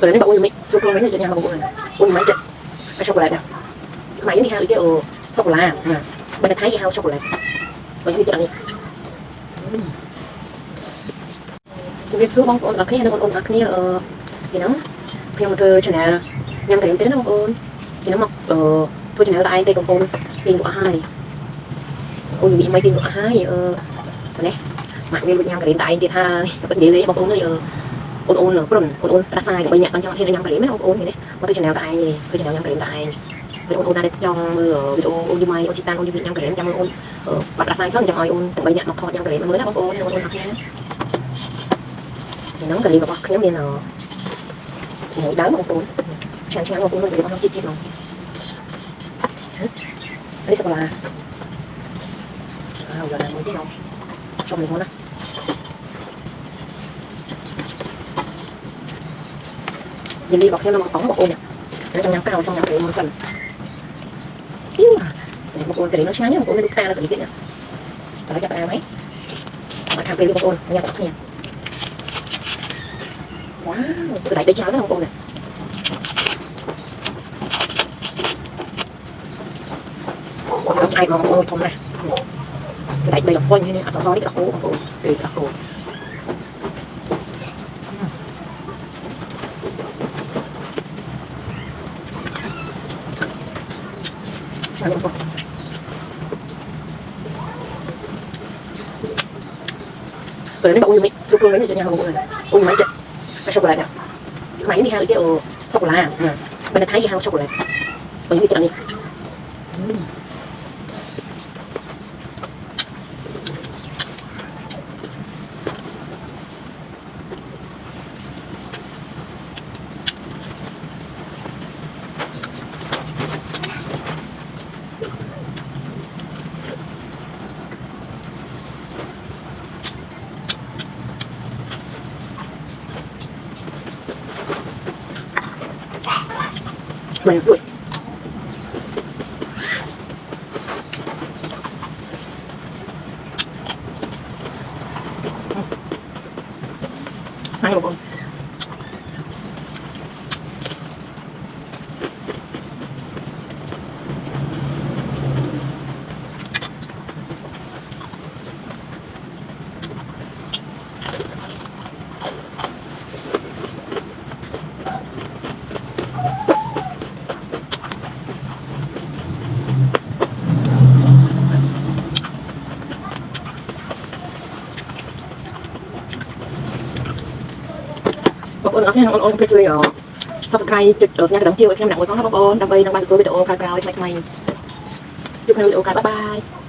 Còn đến bảo ui mấy, tôi không mấy giờ nhà mà ui Ui mấy chứ Ai sô-cô-la đâu Mày đi hao ý cái ồ Sô-cô-la Bên này thấy hao sô-cô-la Mày đi chứ ăn đi ជំរាបសួរបងប្អូនអរគ្នានិងបងប្អូនអរគ្នាអឺពីហ្នឹងខ្ញុំធ្វើ channel ញ៉ាំក្រៀមទៀតណាបងប្អូនពីហ្នឹងមកអឺធ្វើ channel តែឯងទេកំពុងពីអស់ហើយ អូននិយាយមិនទាញលក់អស់ហើយអឺនេះម៉ាក់មានលក់ញ៉ាំក្រៀមតែឯងទៀតហើយពិតនិយាយបងប្អូនអើយអឺអូនអូនប្រុនអូនអូនប្រាសាយដើម្បីអ្នកបានចង់ហ៊ានញ៉ាំក្រៀមណាបងប្អូននេះមកធ្វើ channel តែឯងធ្វើ channel ញ៉ាំក្រៀមតែឯងពេលអូនអូនណាដែលចង់មើលវីដេអូអូនយូម៉ៃអូនជីតានអូនយូញ៉ាំក្រៀមចាំមើលអូនបាត់ប្រាសាយសិនចាំឲ្យអូនទាំងបីអ្នកមកថតញ៉ាំក្រៀមមើលណាបងប្អូនបងប្អូនអរគ្នាខ្ញុំក្រៀមរបស់ខ្ញុំមានអឺមួយដើមបងប្អូនឆ្ងាញ់ឆ្ងាញ់បងប្អូនមើលរបស់ខ្ញុំជាតិជាតិនោះនេះសកូឡាអើយកដល់ à, giờ này mới xong xong rồi thôi đấy mình đi bọc cho nó phóng một ôm nó à. trong nhau cao trong nhau để một phần. Yêu mà để một ôm cái đấy nó sáng nhá một ôm nó ta là tự nhiên đó cho ba mấy mà tham cái một ôm nha bọc nha quá từ đấy để cho nó một ôm này. Ai mà ôm không này. Sa daig-daig lang po niya. Asa sorry, ako, ako. Eh, ako. Ano po? Kalau ni bak uyu mai, cukup ni je jangan hang uyu. Uyu mai je. Masuk bola dah. Mai ni hang dia o sokola. Benda Thai hang sokola. Bagi kita ni. Hmm. เหมือนสุดให้ผม បងប្អូនអរគ្នាបងប្អូនជួយជួយ subscribe ចុចសញ្ញាកណ្ដឹងជាឲ្យខ្ញុំអ្នកមួយផងណាបងប្អូនដើម្បីនឹងបានទទួលវីដេអូក្រោយៗថ្មីៗជួបគ្នាវីដេអូក្រោយបាយបាយ